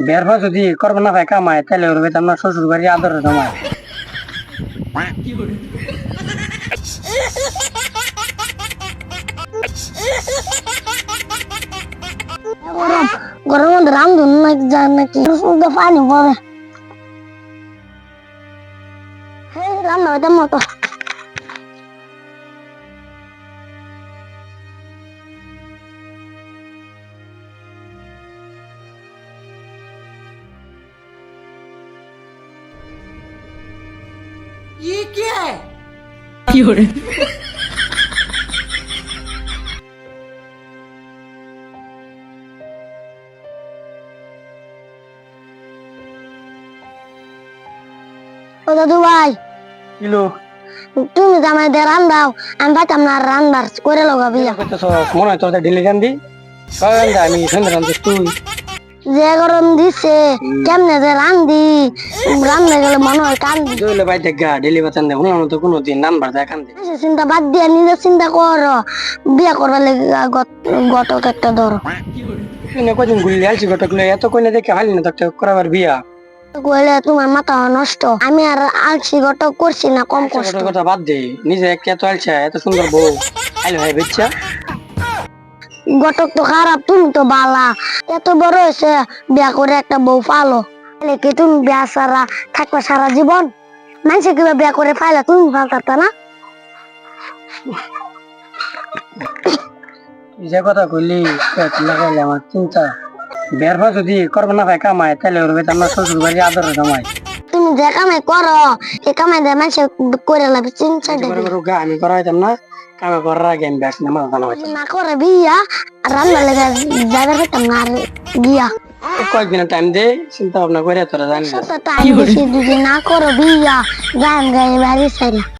বের পর যদি করব না ভাই কামায় তাহলে ওর বেতন না শ্বশুর বাড়ি আদর জমায় গরম মধ্যে রান্ধুন নাকি যান নাকি শুধু পানি পড়ে হ্যাঁ রান্না হইতে মতো। ও দাদু ভাই। কিলো? তুমি তো আমাদের রান্দাও আমি পাইতাম না আর রান্নার করে লগা বিয়া মনে হয় তোর ঢিলে গান্ধি গান্ধি আমি সন্ধ্যে তুই। যে গরম দিছে কেমনে যে রান্ধি রান্না গেলে মনে হয় কান্দি দইলে বাইতে গা ঢিলি বাতান তো কোনো দিন নাম্বার কান্দি চিন্তা বাদ দিয়া নিজের চিন্তা কর। বিয়া করবার লেগে গটক একটা ধরো। তুই না কদিন ঘুরলি আলছি ঘটক লই এত কইলে দেখে হালি না তো করাবার বিয়া? কইলে তোমার মাথা নষ্ট। আমি আর আলসি গটক করছি না কম কষ্ট। কথা বাদ দে নিজে এত আলছা এত সুন্দর বউ। আইলো ভাই বেচ্চা। গটক তো খারাপ, তুমি তো বালা। এত বড় হয়েছে, বিয়া করে একটা বউ পালো। কি তুমি বিয়া সারা থাকবে সারা জীবন? মানুষে কিবা বিয়া করে পাইলা, তুমি ফালতারতা না? যে কথা কইলি আমার চিন্তা। বের পর যদি করব না ভাই কামায় তাহলে ওর বেতন শ্বশুর বাড়ি আদর জমায়। তুমি যে কামাই করো এই কামাই দিয়ে মানুষে করে লাভ চিন্তা বড় বড় গা আমি করা হইতাম না কামে করার আগে আমি ব্যাস নামাজ জানা হইতাম না করে বিয়া আর রান্না লাগা যাবে হইতাম না আর বিয়া কয়েকদিন টাইম দে চিন্তা ভাবনা করে তোরা জানি টাইম দিছি যদি না করো বিয়া যান গায়ে বাড়ি সাইলা